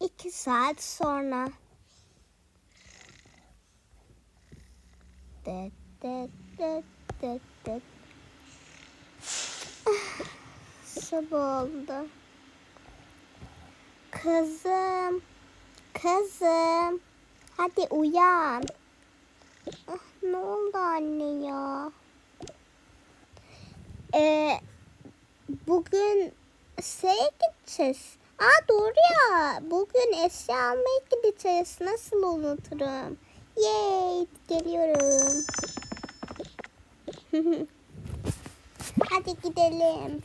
İki saat sonra. De, de, de, de, de. Sabah oldu. Kızım. Kızım. Hadi uyan. Ah, ne oldu anne ya? Ee, bugün şeye gideceğiz. Aa doğru ya. Bugün eşya almaya gideceğiz. Nasıl unuturum? Yay geliyorum. Hadi gidelim.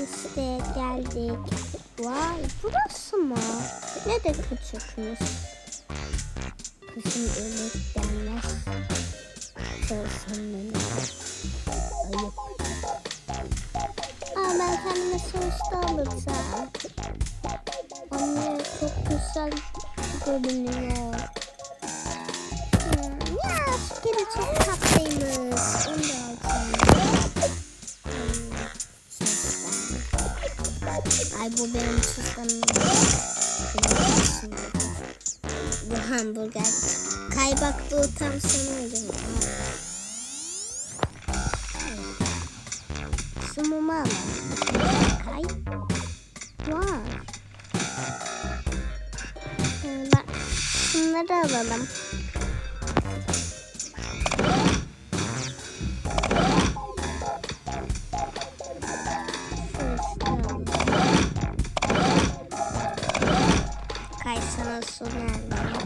İşte geldik. Vay burası mı? Ne de küçükmüş. Kızım öyle denmez. Çalışan beni. Ayıp. Aa ben kendime sonuçta alacağım. Güzel görünüyor. Hmm, ya kedi çok tatlıymış. Onu da alacağım. Ay bu benim sistemim. Bu hamburger. Kaybaklı tam sanıyordum. Sumumu alalım. Kay. Var. Şunları alalım. Kay sana su nerede?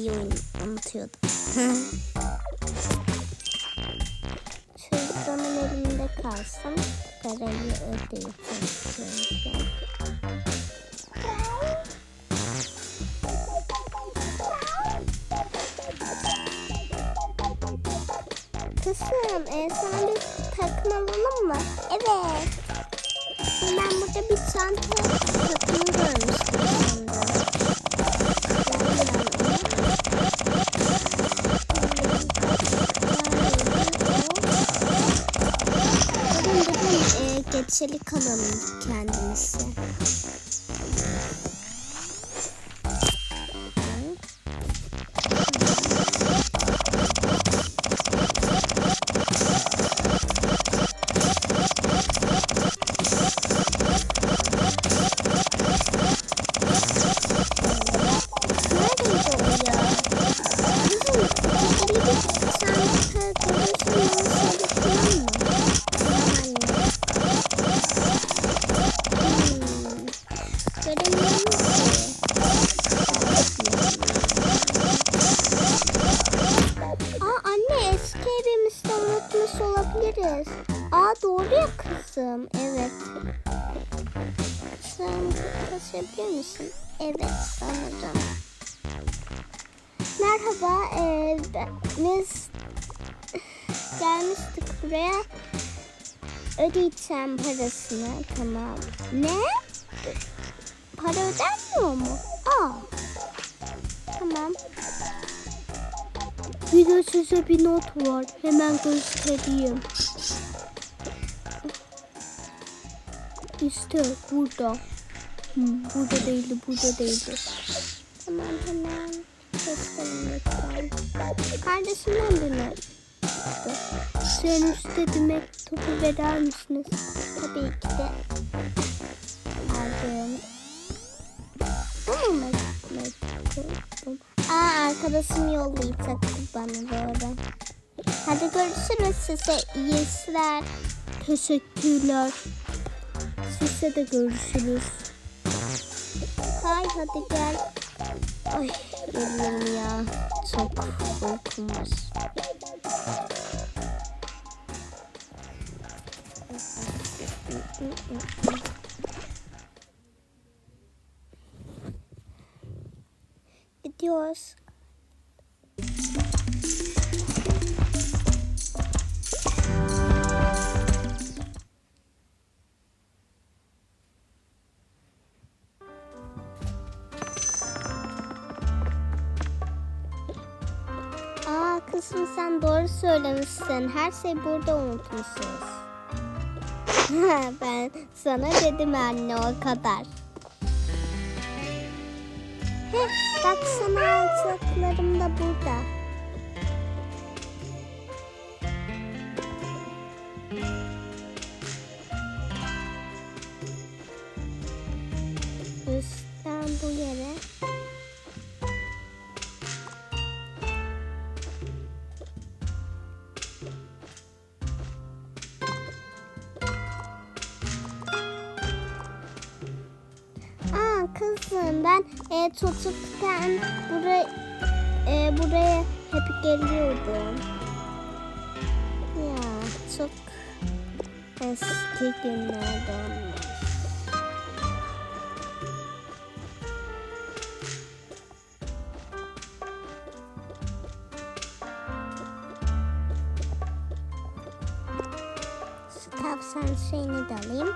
Ay kediyi un- unutuyordum. Çocuklarımın elinde kalsın. Parayı ödeyeceğim çünkü. Kızım, e, sana bir takım alalım mı? Evet. Ben burada bir çanta takımı görmüştüm e, geçelik alalım Ki. Aa anne eski evimizde unutmuş olabiliriz. Aa doğru ya kızım. Evet. Kızım taşıyabilir misin? Evet sanırım. Merhaba. Ben- biz gelmiştik buraya. Ödeyeceğim parasını. Tamam. Ne? Para ödenmiyor mu? Aa. Tamam. Bir de size bir not var. Hemen göstereyim. İşte burada. Hmm, burada değildi, burada değildi. Tamam hemen gösterin lütfen. Kardeşimden bir not. Sen istedi mektubu verer misiniz? Tabii ki de. Aa arkadaşım yollayacaktı bana doğru. Hadi görüşürüz size. İyi işler. Teşekkürler. Size de görüşürüz. Kay hadi gel. Ay ölüyorum ya. Çok uykum var. Gidiyoruz. Sen doğru söylemişsin. Her şey burada unutmuşsunuz. ben sana dedim anne o kadar. Heh, bak sana alacaklarım da burada. Üstten bu yere. Ben e, çocukken buraya e, buraya hep geliyordum. Ya çok eski günlerde olmuş. Şu tavşan şeyini de alayım.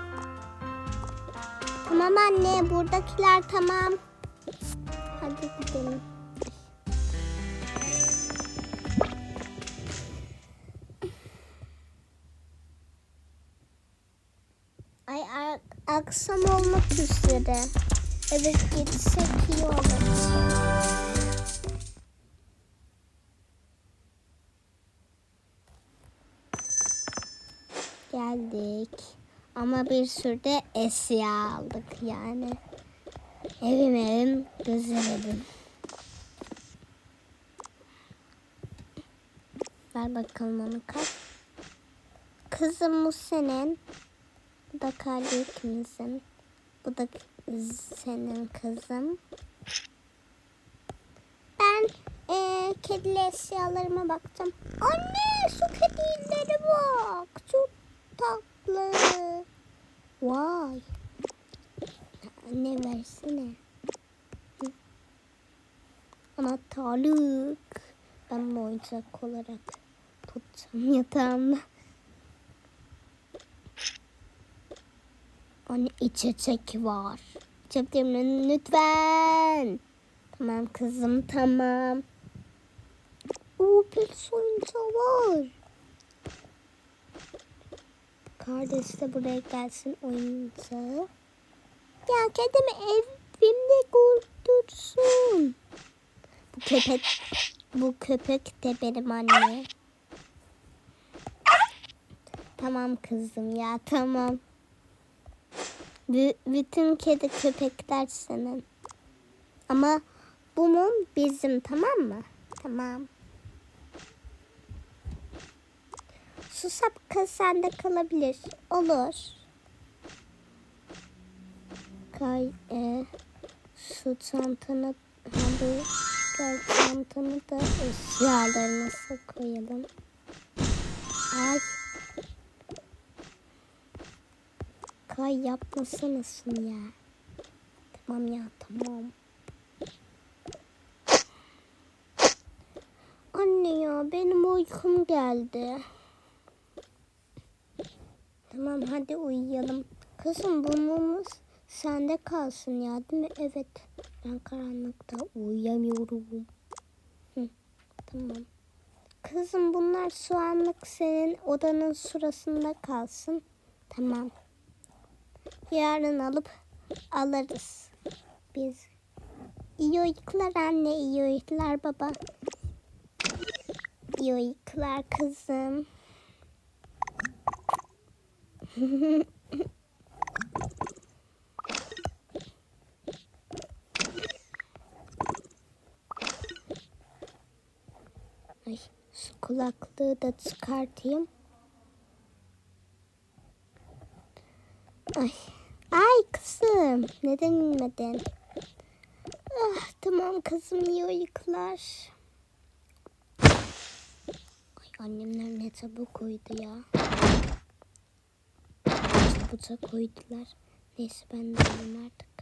Tamam anne, buradakiler tamam. Hadi gidelim. Ay akşam olmak üzere. Evet gitsek iyi olur. Geldik. Ama bir sürü de eşya aldık yani. Evim evim, güzel evim. Ver bakalım onu kaç. Kızım bu senin. Bu da kardeşimizin. Bu da senin kızım. Ben eee kedili eşyalarıma baktım. Anne şu kedilere bak. Çok tatlı. Vay. Anne versene. Anahtarlık. Ben bu oyuncak olarak tutacağım yatağımda. Anne içecek var. İçebilirim lütfen. Tamam kızım tamam. Oo pils oyuncağı var. Kardeş de buraya gelsin oyuncağı. Ya kedimi evimde kurtursun. Bu köpek, bu köpek de benim anne. Tamam kızım ya tamam. B- bütün kedi köpekler senin. Ama bu mum bizim tamam mı? Tamam. Su sapkası sende kalabilir. Olur. Kay, e, su çantanı, hamburger çantanı da eşyalarına koyalım. Ay. Kay yapmasanasın ya. Tamam ya tamam. Anne ya benim uykum geldi. Tamam hadi uyuyalım. Kızım bu mumuz sende kalsın ya değil mi? Evet. Ben karanlıkta uyuyamıyorum. Hı, tamam. Kızım bunlar şu anlık senin odanın sırasında kalsın. Tamam. Yarın alıp alırız. Biz. İyi uykular anne, iyi uykular baba. İyi uykular kızım. Ay şu kulaklığı da çıkartayım. Ay. Ay kızım. Neden inmedin? Ah, tamam kızım iyi uykular. Ay annemler ne çabuk uyudu ya. Çabuca koydular. Neyse ben de artık.